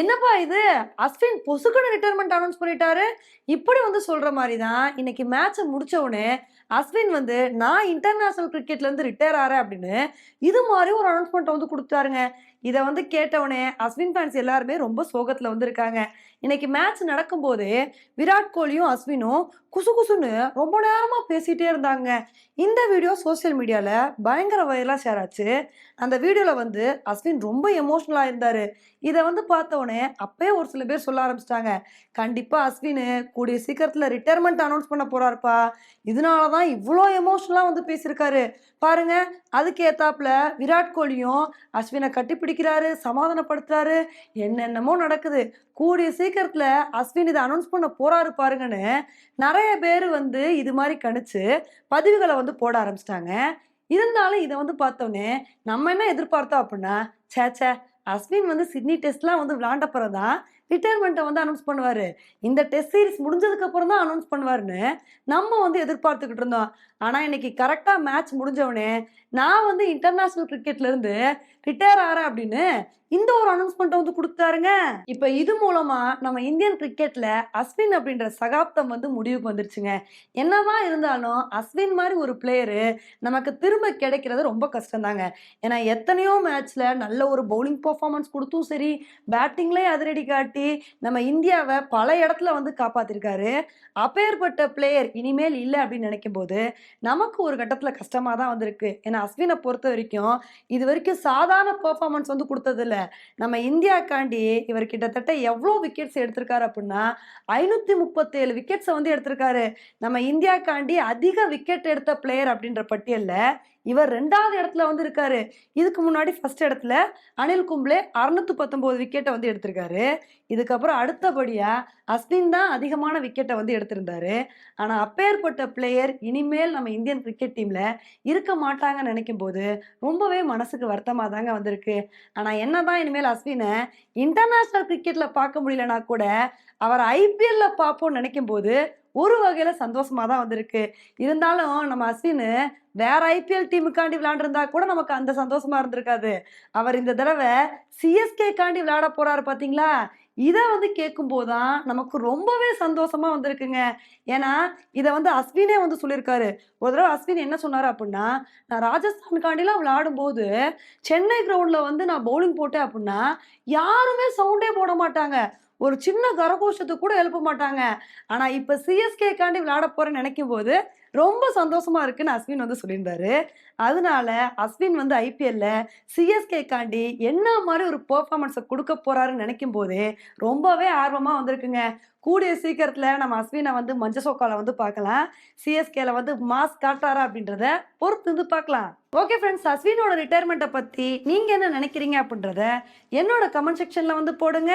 என்னப்பா இது? அஸ்வின் பொசுக்குன்னு ரிட்டைர்மெண்ட் அனௌன்ஸ் பண்ணிட்டாரு. இப்படி வந்து சொல்ற மாதிரி தான் இன்னைக்கு மேட்சை முடிச்ச உடனே அஸ்வின் வந்து நான் இன்டர்நேஷனல் கிரிக்கெட்ல இருந்து ரிட்டையர் ஆறேன் அப்படின்னு இது மாதிரி ஒரு அனௌன்ஸ்மெண்ட் வந்து கொடுத்தாருங்க இதை வந்து கேட்டவுடனே அஸ்வின் ஃபேன்ஸ் எல்லாருமே ரொம்ப சோகத்தில் வந்து இருக்காங்க. இன்னைக்கு மேட்ச் நடக்கும்போது விராட் கோலியும் அஸ்வினும் குசு குசுன்னு ரொம்ப நேரமாக பேசிகிட்டே இருந்தாங்க. இந்த வீடியோ சோஷியல் மீடியாவில் பயங்கர வைரலாக ஷேர் ஆச்சு. அந்த வீடியோவில் வந்து அஸ்வின் ரொம்ப எமோஷ்னலாக இருந்தார். இதை வந்து பார்த்த உடனே அப்பயே ஒரு சில பேர் சொல்ல ஆரம்பிச்சிட்டாங்க. கண்டிப்பாக அஸ்வின் கூடிய சீக்கிரத்தில் ரிட்டையர்மெண்ட் அனௌன்ஸ் பண்ண போகிறாருப்பா இதனால தான் இவ்வளோ எமோஷனலாக வந்து பேசியிருக்காரு. பாருங்க அதுக்கு ஏத்தாப்புல விராட் கோலியும் அஸ்வினை கட்டிப்பிடிக்கிறாரு சமாதானப்படுத்துறாரு. என்னென்னமோ நடக்குது. கூடிய சீக்கிரத்தில் அஸ்வின் இதை அனௌன்ஸ் பண்ண போகிறாரு பாருங்கன்னு நிறைய பேர் வந்து இது மாதிரி கணிச்சு பதிவுகளை வந்து போட ஆரம்பிச்சிட்டாங்க. இருந்தாலும் இதை வந்து பார்த்தோன்னே நம்ம என்ன எதிர்பார்த்தோம் அப்படின்னா ச்சே அஸ்வின் வந்து சிட்னி டெஸ்ட்லாம் வந்து விளாண்டப்புறம் தான் ரிட்டையர்மெண்ட்டை வந்து அனௌன்ஸ் பண்ணுவார். இந்த டெஸ்ட் சீரிஸ் முடிஞ்சதுக்கு அப்புறம் தான் அனௌன்ஸ் பண்ணுவாருன்னு நம்ம வந்து எதிர்பார்த்துக்கிட்டு இருந்தோம். ஆனால் இன்னைக்கு கரெக்டாக மேட்ச் முடிஞ்சவனே நான் வந்து இன்டர்நேஷ்னல் கிரிக்கெட்லேருந்து ரிட்டையர் ஆகிறேன் அப்படின்னு இந்த ஒரு அனௌன்ஸ்மெண்ட்டை வந்து கொடுத்தாருங்க. இப்போ இது மூலமாக நம்ம இந்தியன் கிரிக்கெட்டில் அஸ்வின் அப்படின்ற சகாப்தம் வந்து முடிவுக்கு வந்துருச்சுங்க. என்னதான் இருந்தாலும் அஸ்வின் மாதிரி ஒரு பிளேயரு நமக்கு திரும்ப கிடைக்கிறது ரொம்ப கஷ்டம்தாங்க. ஏன்னா எத்தனையோ மேட்ச்சில் நல்ல ஒரு பவுலிங் பர்ஃபார்மன்ஸ் கொடுத்தும் சரி பேட்டிங்லேயே அதிரடி காட்டி நம்ம இந்தியாவை பல இடத்துல வந்து காப்பாத்திருக்காரு. அப்பேற்பட்ட பிளேயர் இனிமேல் இல்லை அப்படின்னு நினைக்கும் போது நமக்கு ஒரு கட்டத்தில் கஷ்டமாக தான் வந்திருக்கு. ஏன்னா அஸ்வினை பொறுத்த வரைக்கும் இது வரைக்கும் சாதாரண பெர்ஃபார்மன்ஸ் வந்து கொடுத்ததில்ல. நம்ம இந்தியாக்காண்டி இவர் கிட்டத்தட்ட எவ்வளோ விக்கெட்ஸ் எடுத்திருக்காரு அப்படின்னா ஐநூற்றி முப்பத்தேழு விக்கெட்ஸை வந்து எடுத்திருக்காரு. நம்ம இந்தியாக்காண்டி அதிக விக்கெட் எடுத்த பிளேயர் அப்படின்ற பட்டியலில் இவர் ரெண்டாவது இடத்துல வந்து இருக்காரு. இதுக்கு முன்னாடி ஃபர்ஸ்ட் இடத்துல அனில் கும்ப்ளே அறுநூத்தி பத்தொன்பது விக்கெட்டை வந்து எடுத்திருக்காரு. இதுக்கப்புறம் அடுத்தபடியாக அஸ்வின் தான் அதிகமான விக்கெட்டை வந்து எடுத்திருந்தாரு. ஆனால் அப்பேற்பட்ட பிளேயர் இனிமேல் நம்ம இந்தியன் கிரிக்கெட் டீமில் இருக்க மாட்டாங்கன்னு நினைக்கும் போது ரொம்பவே மனசுக்கு வருத்தமாக தாங்க வந்திருக்கு. ஆனால் என்ன தான் இனிமேல் அஸ்வினை இன்டர்நேஷ்னல் கிரிக்கெட்டில் பார்க்க முடியலனா கூட அவர் ஐபிஎல்ல பார்ப்போம்னு நினைக்கும் போது ஒரு வகையில் சந்தோஷமாக தான் வந்திருக்கு. இருந்தாலும் நம்ம அஸ்வின் வேற ஐபிஎல் டீமுக்காண்டி விளையாண்டுருந்தா கூட நமக்கு அந்த சந்தோஷமா இருந்திருக்காது. அவர் இந்த தடவை சிஎஸ்கே காண்டி விளையாட போறாரு பாத்தீங்களா? இதை வந்து கேட்கும்போது தான் நமக்கு ரொம்பவே சந்தோஷமா வந்திருக்குங்க. ஏன்னா இதை வந்து அஸ்வினே வந்து சொல்லியிருக்காரு ஒரு தடவை அஸ்வின் என்ன சொன்னார் அப்படின்னா நான் ராஜஸ்தானுக்காண்டிலாம் விளையாடும்போது சென்னை கிரவுண்டில் வந்து நான் பவுலிங் போட்டேன் அப்படின்னா யாருமே சவுண்டே போட மாட்டாங்க. ஒரு சின்ன கரகோஷத்தை கூட எழுப்ப மாட்டாங்க. ஆனா இப்ப சிஎஸ்கே காண்டி விளையாட போறேன்னு நினைக்கும் போது ரொம்ப சந்தோஷமா இருக்குன்னு அஸ்வின் வந்து சொல்லியிருந்தாரு. அதனால அஸ்வின் வந்து ஐபிஎல்ல சிஎஸ்கே காண்டி என்ன மாதிரி ஒரு பெர்ஃபார்மன்ஸை கொடுக்க போறாருன்னு நினைக்கும் போதே ரொம்பவே ஆர்வமா வந்திருக்குங்க. கூடிய சீக்கிரத்துல நம்ம அஸ்வினை வந்து மஞ்ச சோக்கால வந்து பார்க்கலாம். சிஎஸ்கேல வந்து மாஸ் காட்டாரா அப்படின்றத பொறுத்து வந்து பார்க்கலாம். ஓகே ஃப்ரெண்ட்ஸ் அஸ்வினோட ரிட்டையர்மெண்ட்டை பத்தி நீங்க என்ன நினைக்கிறீங்க அப்படின்றத என்னோட கமெண்ட் செக்ஷன்ல வந்து போடுங்க.